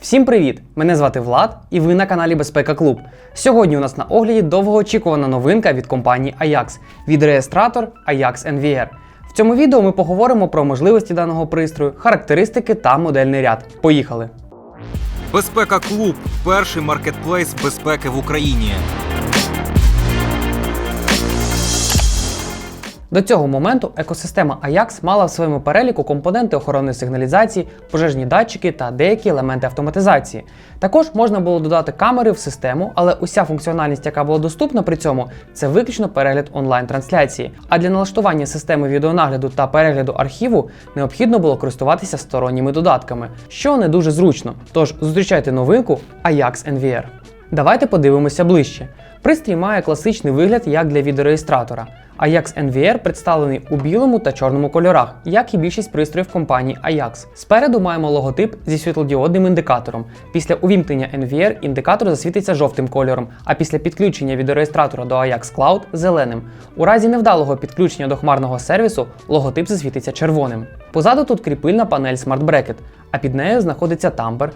Всім привіт! Мене звати Влад, і ви на каналі Безпека Клуб. Сьогодні у нас на огляді довгоочікувана новинка від компанії Ajax від реєстратор Ajax NVR. В цьому відео ми поговоримо про можливості даного пристрою, характеристики та модельний ряд. Поїхали! Безпека Клуб перший маркетплейс безпеки в Україні. До цього моменту екосистема Ajax мала в своєму переліку компоненти охорони сигналізації, пожежні датчики та деякі елементи автоматизації. Також можна було додати камери в систему, але уся функціональність, яка була доступна при цьому, це виключно перегляд онлайн-трансляції. А для налаштування системи відеонагляду та перегляду архіву необхідно було користуватися сторонніми додатками, що не дуже зручно. Тож зустрічайте новинку Ajax NVR. Давайте подивимося ближче. Пристрій має класичний вигляд як для відеореєстратора. Ajax NVR представлений у білому та чорному кольорах, як і більшість пристроїв компанії Ajax. Спереду маємо логотип зі світлодіодним індикатором. Після увімкнення NVR індикатор засвітиться жовтим кольором, а після підключення відеореєстратора до Ajax Cloud зеленим. У разі невдалого підключення до хмарного сервісу логотип засвітиться червоним. Позаду тут кріпильна панель Smart Bracket, а під нею знаходиться тамбер,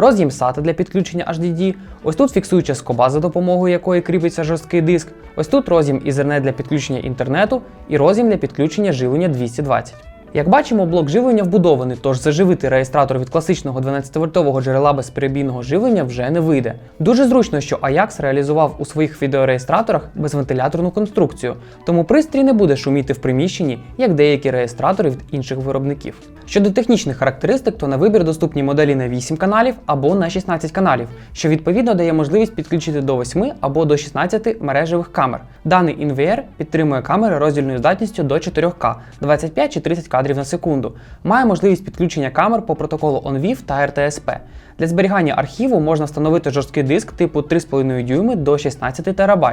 роз'єм SATA для підключення HDD, ось тут фіксуюча скоба, за допомогою якої кріпиться жорсткий диск, ось тут роз'єм Ethernet для підключення інтернету і роз'єм для підключення живлення 220. Як бачимо, блок живлення вбудований, тож заживити реєстратор від класичного 12-вольтового джерела безперебійного живлення вже не вийде. Дуже зручно, що Ajax реалізував у своїх відеореєстраторах безвентиляторну конструкцію, тому пристрій не буде шуміти в приміщенні, як деякі реєстратори від інших виробників. Щодо технічних характеристик, то на вибір доступні моделі на 8 каналів або на 16 каналів, що відповідно дає можливість підключити до 8 або до 16 мережевих камер. Даний NVR підтримує камери роздільною здатністю до 4К 25 чи 30 кадрів на секунду. Має можливість підключення камер по протоколу ONVIF та RTSP. Для зберігання архіву можна встановити жорсткий диск типу 3,5 дюйми до 16 ТБ.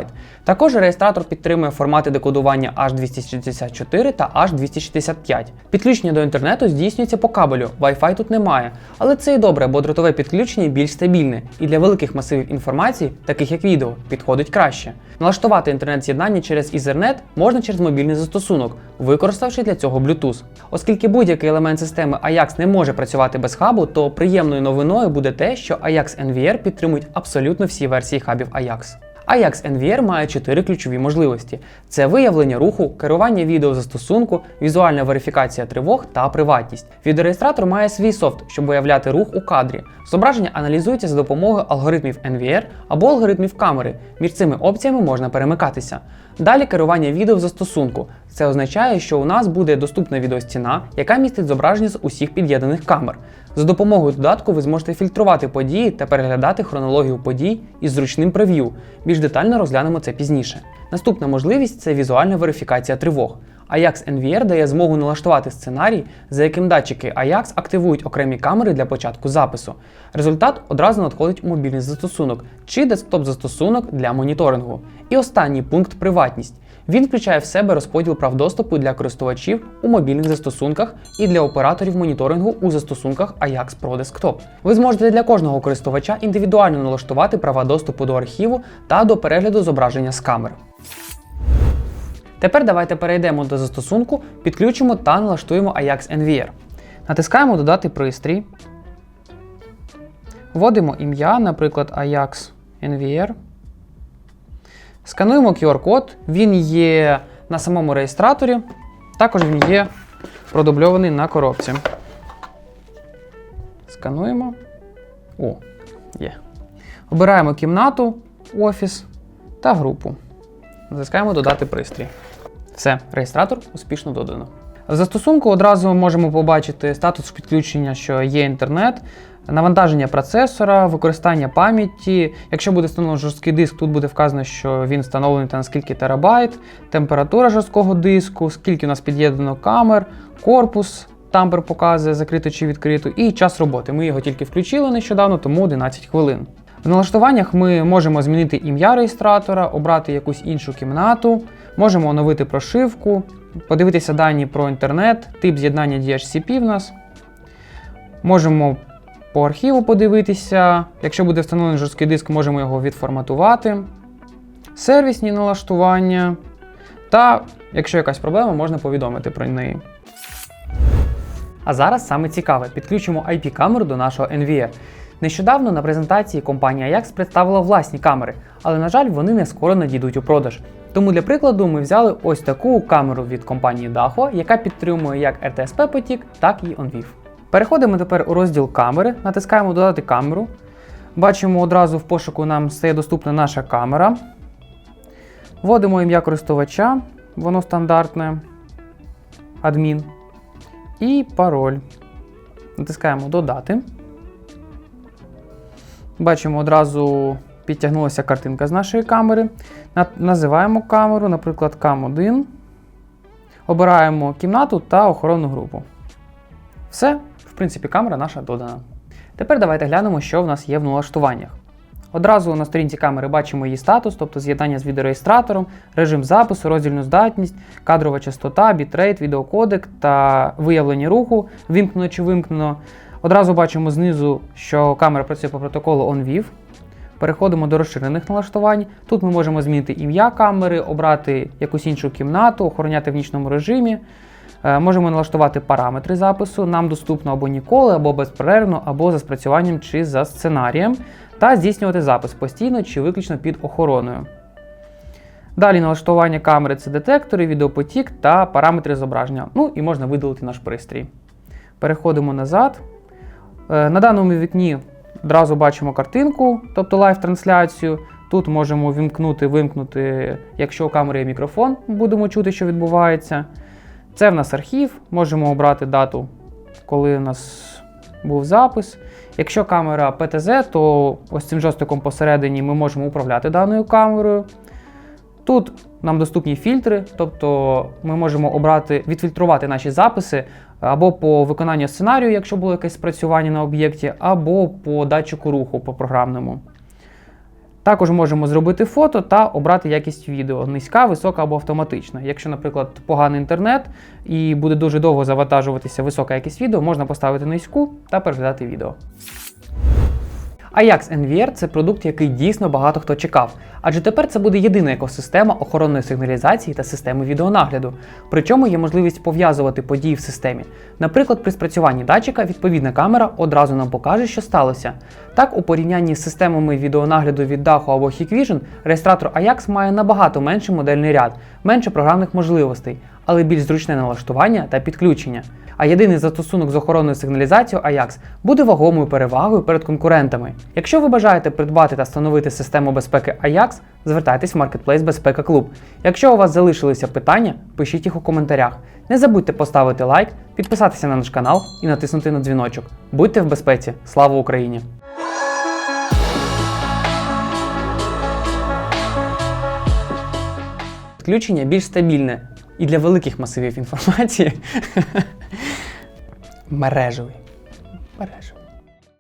Також реєстратор підтримує формати декодування H264 та H265. Підключення до інтернету здійснюється по кабелю, Wi-Fi тут немає. Але це і добре, бо дротове підключення більш стабільне і для великих масивів інформації, таких як відео, підходить краще. Налаштувати інтернет-з'єднання через Ethernet можна через мобільний застосунок, використавши для цього Bluetooth. Оскільки будь-який елемент системи Ajax не може працювати без хабу, то приємною новиною буде те, що Ajax NVR підтримують абсолютно всі версії хабів Ajax. Ajax NVR має чотири ключові можливості: це виявлення руху, керування відео застосунку, візуальна верифікація тривог та приватність. Відеореєстратор має свій софт, щоб виявляти рух у кадрі. Зображення аналізується за допомогою алгоритмів NVR або алгоритмів камери. Між цими опціями можна перемикатися. Далі керування відео застосунку. Це означає, що у нас буде доступна відеостіна, яка містить зображення з усіх під'єднаних камер. За допомогою додатку ви зможете фільтрувати події та переглядати хронологію подій із зручним прев'ю. Більш детально розглянемо це пізніше. Наступна можливість це візуальна верифікація тривог. Ajax NVR дає змогу налаштувати сценарій, за яким датчики Ajax активують окремі камери для початку запису. Результат одразу надходить у мобільний застосунок чи десктоп-застосунок для моніторингу. І останній пункт приватність. Він включає в себе розподіл прав доступу для користувачів у мобільних застосунках і для операторів моніторингу у застосунках Ajax Pro Desktop. Ви зможете для кожного користувача індивідуально налаштувати права доступу до архіву та до перегляду зображення з камер. Тепер давайте перейдемо до застосунку, підключимо та налаштуємо Ajax NVR. Натискаємо Додати пристрій. Вводимо ім'я, наприклад, Ajax NVR. Скануємо QR-код, він є на самому реєстраторі, також він є продубльований на коробці. Скануємо. О, є. Обираємо кімнату, офіс та групу. Натискаємо Додати пристрій. Все, реєстратор успішно додано. В застосунку одразу можемо побачити статус підключення, що є інтернет, навантаження процесора, використання пам'яті. Якщо буде встановлений жорсткий диск, тут буде вказано, що він встановлений та на скільки терабайт, температура жорсткого диску, скільки у нас під'єднано камер, корпус. Тампер показує закрито чи відкрито, і час роботи. Ми його тільки включили нещодавно, тому 11 хвилин. В налаштуваннях ми можемо змінити ім'я реєстратора, обрати якусь іншу кімнату, можемо оновити прошивку, подивитися дані про інтернет, тип з'єднання DHCP в нас. Можемо по архіву подивитися. Якщо буде встановлений жорсткий диск, можемо його відформатувати, сервісні налаштування. Та, якщо якась проблема, можна повідомити про неї. А зараз саме цікаве: підключимо IP-камеру до нашого NVR. Нещодавно на презентації компанія Ajax представила власні камери, але на жаль, вони не скоро надійдуть у продаж. Тому для прикладу ми взяли ось таку камеру від компанії Daho, яка підтримує як RTSP потік, так і OnVIF. Переходимо тепер у розділ камери, натискаємо Додати камеру. Бачимо одразу в пошуку нам стає доступна наша камера. Вводимо ім'я користувача, воно стандартне, адмін. І пароль. Натискаємо Додати. Бачимо одразу підтягнулася картинка з нашої камери. Називаємо камеру, наприклад, Cam1. Обираємо кімнату та охоронну групу. Все, в принципі, камера наша додана. Тепер давайте глянемо, що в нас є в налаштуваннях. Одразу на сторінці камери бачимо її статус, тобто з'єднання з відеореєстратором, режим запису, роздільну здатність, кадрова частота, бітрейт, відеокодек та виявлення руху, вимкнено чи вимкнено. Одразу бачимо знизу, що камера працює по протоколу OnVIF. Переходимо до розширених налаштувань. Тут ми можемо змінити ім'я камери, обрати якусь іншу кімнату, охороняти в нічному режимі. Е, Можемо налаштувати параметри запису. Нам доступно або ніколи, або безперервно, або за спрацюванням чи за сценарієм, та здійснювати запис постійно чи виключно під охороною. Далі налаштування камери це детектори, відеопотік та параметри зображення. Ну і можна видалити наш пристрій. Переходимо назад. Е, На даному вікні одразу бачимо картинку, тобто лайв-трансляцію. Тут можемо вімкнути, вимкнути, якщо у камери є мікрофон, будемо чути, що відбувається. Це в нас архів, можемо обрати дату, коли у нас був запис. Якщо камера PTZ, то ось цим жостиком посередині ми можемо управляти даною камерою. Тут нам доступні фільтри, тобто ми можемо обрати, відфільтрувати наші записи або по виконанню сценарію, якщо було якесь спрацювання на об'єкті, або по датчику руху по програмному. Також можемо зробити фото та обрати якість відео низька, висока або автоматична. Якщо, наприклад, поганий інтернет і буде дуже довго завантажуватися висока якість відео, можна поставити низьку та переглядати відео. Ajax NVR – це продукт, який дійсно багато хто чекав, адже тепер це буде єдина екосистема охоронної сигналізації та системи відеонагляду. Причому є можливість пов'язувати події в системі. Наприклад, при спрацюванні датчика відповідна камера одразу нам покаже, що сталося. Так, у порівнянні з системами відеонагляду від Daho або Hikvision, реєстратор Ajax має набагато менший модельний ряд, менше програмних можливостей, але більш зручне налаштування та підключення. А єдиний застосунок з охоронною сигналізацією Ajax буде вагомою перевагою перед конкурентами. Якщо ви бажаєте придбати та встановити систему безпеки Ajax, звертайтесь в Marketplace Безпека Клуб. Якщо у вас залишилися питання, пишіть їх у коментарях. Не забудьте поставити лайк, підписатися на наш канал і натиснути на дзвіночок. Будьте в безпеці! Слава Україні! Підключення більш стабільне і для великих масивів інформації. Мережевий. Мережевий.